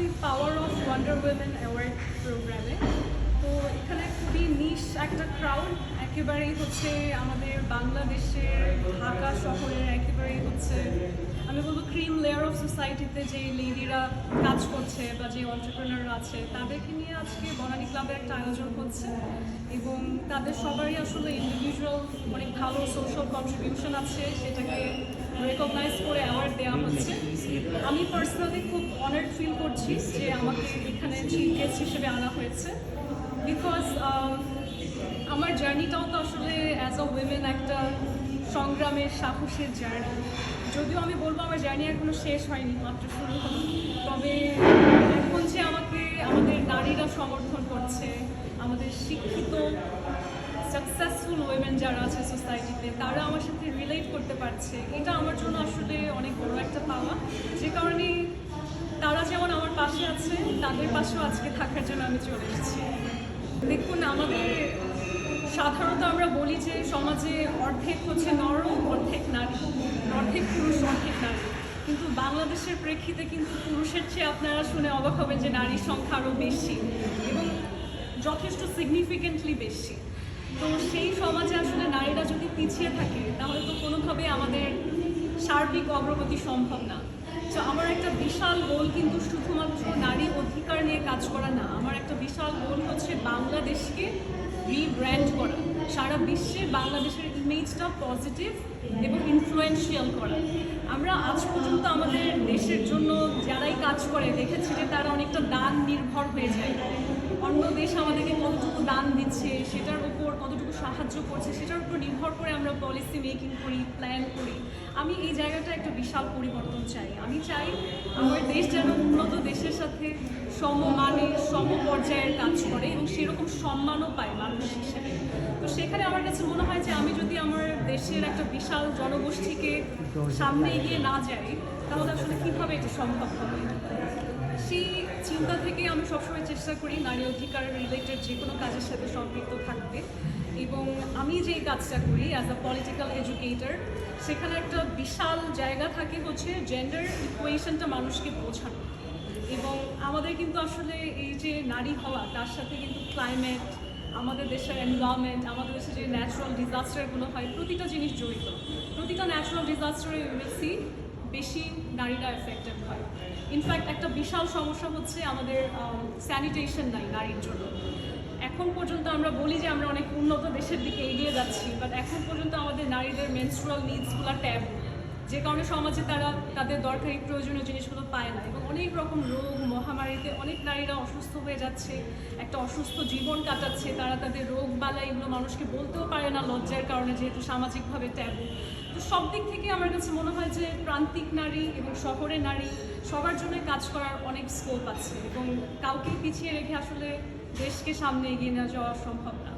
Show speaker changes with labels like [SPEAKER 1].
[SPEAKER 1] আসছি power of wonder women award প্রোগ্রামে তো এখানে খুবই নিশ একটা ক্রাউড একেবারেই হচ্ছে আমাদের বাংলাদেশের ঢাকা শহরের একেবারেই হচ্ছে, আমি বলব ক্রিম লেয়ার অফ সোসাইটিতে যে লেডিরা কাজ করছে বা যে অন্টারপ্রেনাররা আছে, তাদেরকে নিয়ে আজকে বনানী ক্লাবের একটা আয়োজন হচ্ছে এবং তাদের সবারই আসলে ইন্ডিভিজুয়াল অনেক ভালো সোশ্যাল কন্ট্রিবিউশন আছে, সেটাকে রেকগনাইজ করে দেওয়া হচ্ছে। আমি পার্সোনালি খুব অনার্ড ফিল করছি যে আমাকে এখানে চিফ গেস্ট হিসেবে আনা হয়েছে। বিকজ আমার জার্নিটাও তো আসলে অ্যাজ আ উইমেন একটা সংগ্রামের সাহসের জার্নি যদিও আমি বলব আমার জার্নি এখনও শেষ হয়নি, মাত্র শুরু হলো। তবে এখন যে ওয়েমেন যারা আছে সোসাইটিতে তারা আমার সাথে রিলেট করতে পারছে। এটা আমার জন্য আসলে অনেক বড় একটা পাওয়া। যে কারণে তারা যেমন আমার পাশে আছে, তাদের পাশেও আজকে থাকার জন্য আমি চলে এসেছি। দেখুন, আমাদের সাধারণত আমরা বলি যে সমাজে অর্ধেক হচ্ছে নর অর্ধেক নারী। অর্ধেক পুরুষ, অর্ধেক নারী। কিন্তু বাংলাদেশের প্রেক্ষিতে কিন্তু পুরুষের চেয়ে আপনারা শুনে অবাক হবেন যে নারীর সংখ্যা আরও বেশি এবং যথেষ্ট সিগনিফিকেন্টলি বেশি। তো সেই সমাজে আসলে নারীরা যদি পিছিয়ে থাকে, তাহলে তো কোনোভাবে আমাদের সার্বিক অগ্রগতি সম্ভব না। তো আমার একটা বিশাল গোল কিন্তু শুধুমাত্র নারী অধিকার নিয়ে কাজ করা না, আমার একটা বিশাল গোল হচ্ছে বাংলাদেশকে রিব্র্যান্ড করা। সারা বিশ্বে বাংলাদেশের ইমেজটা পজিটিভ এবং ইনফ্লুয়েন্সিয়াল করা। আমরা আজ পর্যন্ত আমাদের দেশের জন্য যারাই কাজ করে, দেখেছি যে তারা অনেকটা দান নির্ভর হয়ে যায়। অন্য দেশ আমাদেরকে কতটুকু দান দিচ্ছে, সেটার উপর কতটুকু সাহায্য করছে, সেটার উপর নির্ভর করে আমরা পলিসি মেকিং করি প্ল্যান করি। আমি এই জায়গাটা একটা বিশাল পরিবর্তন চাই। আমি চাই আমার দেশ যেন উন্নত দেশের সাথে সমমানে সম পর্যায়ের কাজ করে এবং সেরকম সম্মানও পায় মানুষ হিসেবে। তো সেখানে আমার কাছে মনে হয় যে আমি যদি আমার দেশের একটা বিশাল জনগোষ্ঠীকে সামনে এগিয়ে না যাই, তাহলে আসলে কীভাবে এটা সম্ভব হবে? সেই চিন্তা থেকে আমি সবসময় চেষ্টা করি নারী অধিকার রিলেটেড যে কোনো কাজের সাথে সম্পৃক্ত থাকতে। এবং আমি যে কাজটা করি অ্যাজ আ পলিটিক্যাল এডুকেটর সেখানে একটা বিশাল জায়গা থাকে হচ্ছে জেন্ডার ইকুয়েশনটা মানুষকে বোঝানো। এবং আমাদের কিন্তু আসলে এই যে নারী হওয়া, তার সাথে কিন্তু ক্লাইমেট আমাদের দেশের এনভায়রনমেন্ট আমাদের দেশে যে ন্যাচারাল ডিজাস্টারগুলো হয়, প্রতিটা জিনিস জড়িত। প্রতিটা ন্যাচারাল ডিজাস্টারে ইউনিসি বেশি নারীরা এফেক্টেড হয়। ইনফ্যাক্ট একটা বিশাল সমস্যা হচ্ছে আমাদের স্যানিটেশন নাই নারীর জন্য। এখন পর্যন্ত আমরা বলি যে আমরা অনেক উন্নত দেশের দিকে এগিয়ে যাচ্ছি বাট এখন পর্যন্ত আমাদের নারীদের মেনস্ট্রুয়াল নিডসগুলো ট্যাব যে কারণে সমাজে তারা তাদের দরকারি প্রয়োজনীয় জিনিসগুলো পায় না। এবং অনেক রকম রোগ, মহামারীতে অনেক নারীরা অসুস্থ হয়ে যাচ্ছে, একটা অসুস্থ জীবন কাটাচ্ছে, তারা তাদের রোগ বালা এগুলো মানুষকে বলতেও পারে না লজ্জার কারণে যেহেতু সামাজিকভাবে ট্যাবু তো সব দিক থেকে আমার কাছে মনে হয় যে প্রান্তিক নারী এবং শহরের নারী সবার জন্য কাজ করার অনেক স্কোপ আছে এবং কাউকে পিছিয়ে রেখে আসলে দেশকে সামনে এগিয়ে নিয়ে যাওয়া সম্ভব না।